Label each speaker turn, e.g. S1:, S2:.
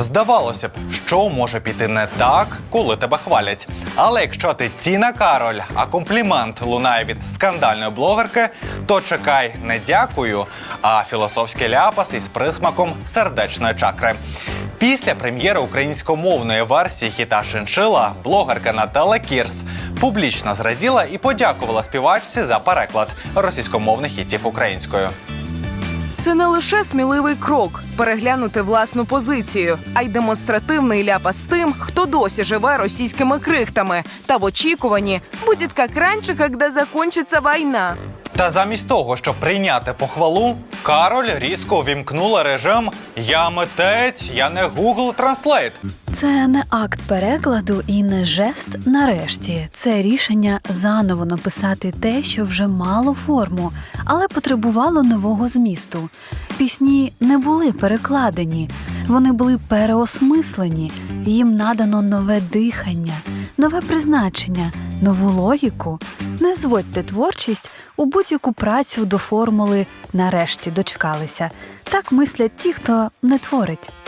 S1: Здавалося б, що може піти не так, коли тебе хвалять. Але якщо ти Тіна Кароль, а комплімент лунає від скандальної блогерки, то чекай не дякую, а філософський ляпас із присмаком сердечної чакри. Після прем'єри українськомовної версії хіта Шиншила блогерка Наталя Кірс публічно зраділа і подякувала співачці за переклад російськомовних хітів українською.
S2: Це не лише сміливий крок переглянути власну позицію, а й демонстративний ляпас тим, хто досі живе російськими крихтами та в очікуванні будь-яка кранчика, де закінчиться війна.
S1: Та замість того, щоб прийняти похвалу, Кароль різко увімкнула режим Я митець, я не Google Translate.
S3: Це не акт перекладу і не жест нарешті. Це рішення заново написати те, що вже мало форму, але потребувало нового змісту. Пісні не були перекладені, вони були переосмислені, їм надано нове дихання, нове призначення, нову логіку. Не зводьте творчість у будь-яку працю до формули нарешті дочкалися. Так мислять ті, хто не творить.